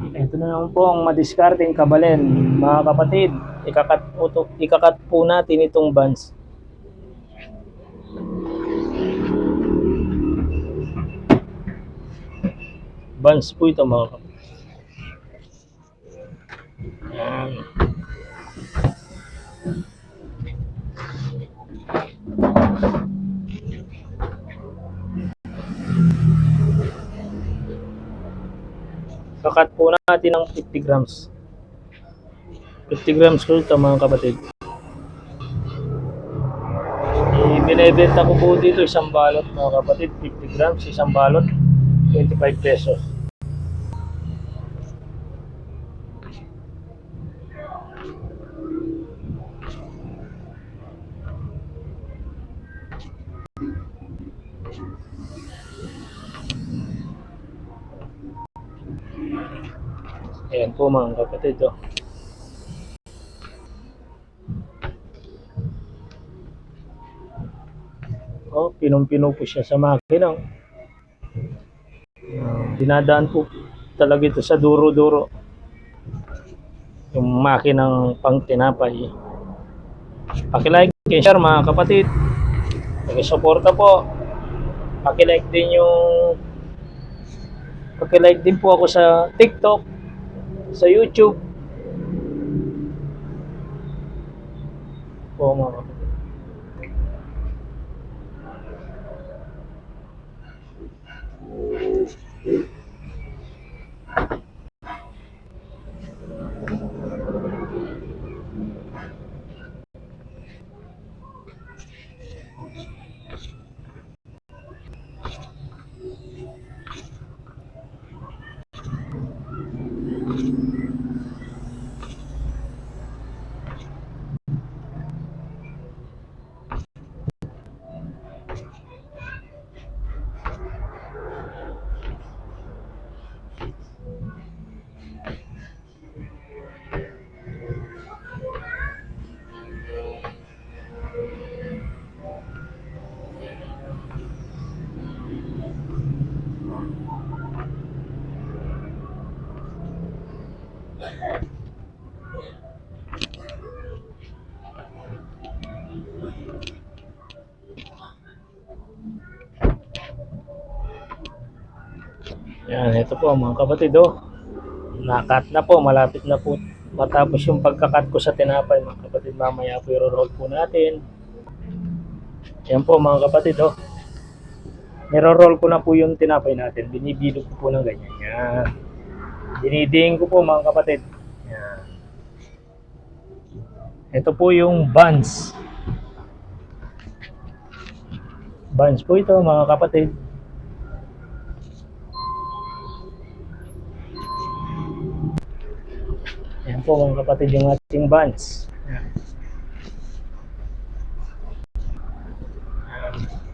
Ito na naman po ang madiskarteng kabalen. Mga kapatid, ikakat po, to, ikakat po natin itong bands. Bands po ito mga kapatid. Yan. Kakat po natin ng 50 grams. 50 grams ko ito mga kapatid. Binibenta ko po dito isang balot mga kapatid. 50 grams, isang balot. 25 pesos. Ayan po mga kapatid. Oh. Oh, pinong-pino po siya sa makina. Ah, dinadaan po talaga ito sa duro-duro. Yung makinang pang tinapay. Pakilike, share mga kapatid. Pakisuporta po. Pakilike din yung Pakilike din po ako sa TikTok, sa YouTube. Po mga kapatid. Yan, ito po mga kapatid oh. Nakat na po, malapit na po matapos yung pagkakat ko sa tinapay mga kapatid. Mamaya po i-roll po natin. Yan po mga kapatid oh. Niro-roll ko na po yung tinapay natin. Binibilog ko po ng ganyan. Yan. Dinidiin ko po mga kapatid. Yan. Ito po yung buns. Buns po ito mga kapatid. Yan po mga kapatid yung ating buns.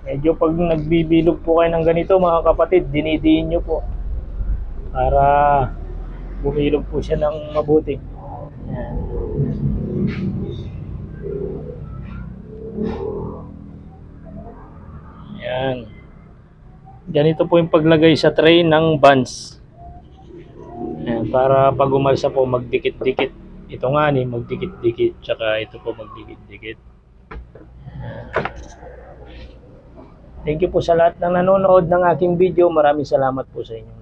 Medyo pag nagbibilog po kayo ng ganito mga kapatid, dinidiin nyo po para bumilog po siya ng mabuti. Yan. Yan. Ganito po yung paglagay sa tray ng buns. Ayan, para pag umalsa po magdikit-dikit. Ito nga ni magdikit-dikit tsaka ito po magdikit-dikit. Ayan. Thank you po sa lahat ng nanonood ng aking video. Maraming salamat po sa inyo.